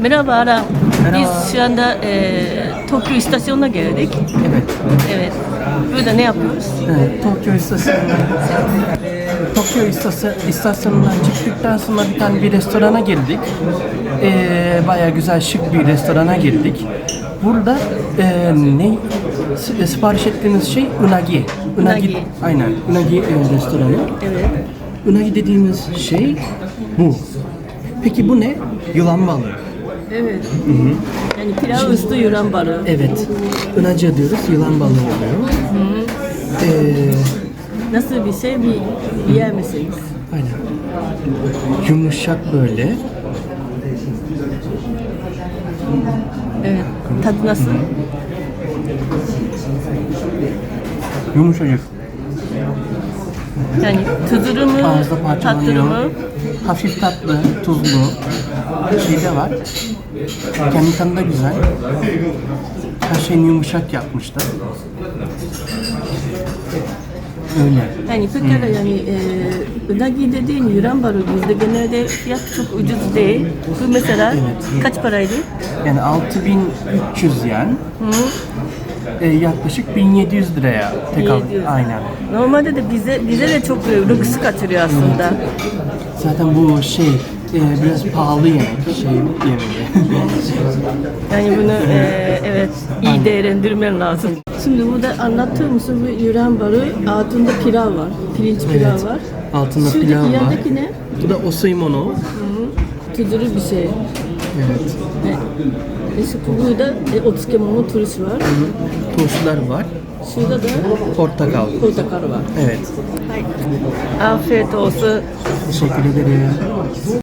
Merhaba Aram. Merhaba. Biz şu anda e, Tokyo istasyonuna geldik. Evet. Evet. Burada ne yapıyoruz? evet Tokyo istasyonundan Tokyo istasyon, istasyonundan çıktıktan sonra bir tane bir restorana girdik. Ee, bayağı güzel şık bir restorana girdik. Burada e, ne s- sipariş ettiğiniz şey unagi. Unagi. Aynen. Unagi e, restoranı. Evet. Unagi dediğimiz şey bu. Peki bu ne? Yılan balığı. Evet. Yani pilav üstü yuran balığı. Evet. Unaca diyoruz. Yılan balığı oluyor. Ee, Nasıl bir şey bir yer misiniz? Aynen. Yumuşak böyle. Evet. Tadı nasıl? Yumuşacık. Yani tuzlu mu? Ağızda Tatlı parçalanıyor. mı? Hafif tatlı, tuzlu şey de var. Kendi tadı da güzel. Her şeyini yumuşak yapmışlar. Öyle. Yani pekala yani e, unagi dediğin yuran balığı bizde genelde fiyat çok ucuz değil. Bu mesela Evet. kaç paraydı? Yani 6300 yen. Hı? E, yaklaşık 1700 liraya tek al. 700. Aynen. Normalde de bize bize de çok lüks kaçırıyor aslında. Zaten bu şey e, biraz pahalı yemek. Şey yemeği. Yani bunu e, evet iyi değerlendirmen lazım. Şimdi burada anlatır mısın bu yuran balığı altında pilav var. Pirinç pilav Evet. var. Altında Şuradaki pilav var. yandaki ne? Bu da osuimono. Tuzlu bir şey. Evet. E, işte burada e, otsukemono turşu var. Turşular var. Şurada da Portakal. portakal var. Evet. Afiyet olsun. Teşekkür ederim.